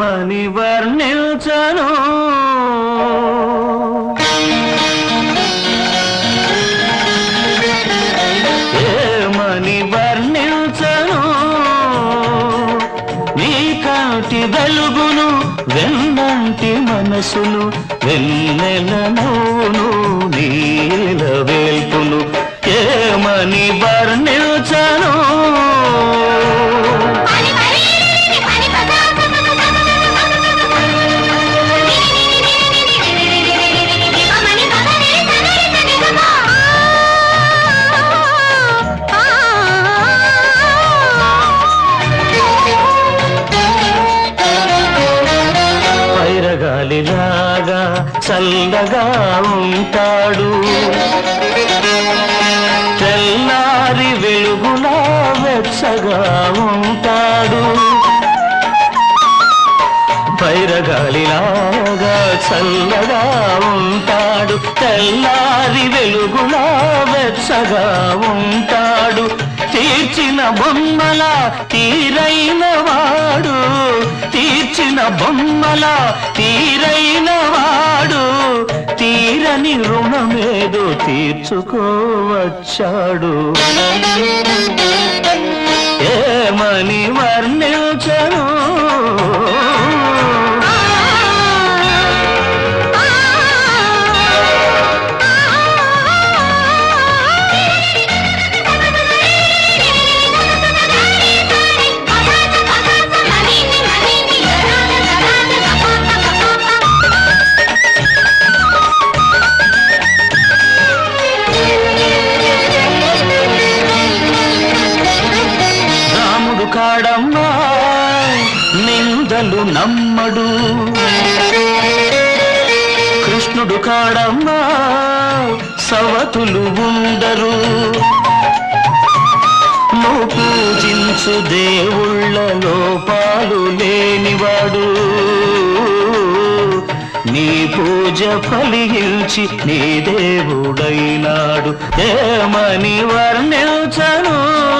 ఏమని వర్ణించను ఏమని వర్ణించను నీ కాటి వెలుగును వెన్నంటి మనసును వెన్నెల నవ్వును చల్లగా ఉంటాడు. తెల్లారి వెలుగులా వెచ్చగా ఉంటాడు. పైరగాలిలాగా చల్లగా ఉంటాడు. తెల్లారి వెలుగులా వెచ్చగా ఉంటాడు. తీర్చిన బొమ్మల తీరైన వాడు తీర్చిన బొమ్మల తీరైన వాడు తీరని రుణమేదో తీర్చుకోవచ్చాడు. ఏమని వర్ణించను? కాడమ్మా నిందలు నమ్మడు. కృష్ణుడు కాడమ్మా సవతులు ఉండరు. నువ్వు పూజించు దేవుళ్ళ లోపాలు లేనివాడు. నీ పూజ ఫలించి నీ దేవుడైనాడు. ఏమని వర్ణించను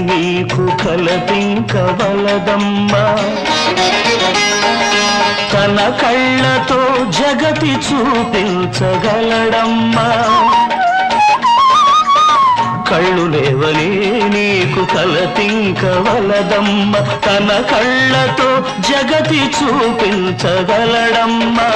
నీకు కలపింకవలదమ్మా తన కళ్ళతో జగతి చూపించగలడమ్మా. కళ్ళు లేవని నీకు కలతింకవలదమ్మ తన కళ్ళతో జగతి చూపించగలడమ్మా.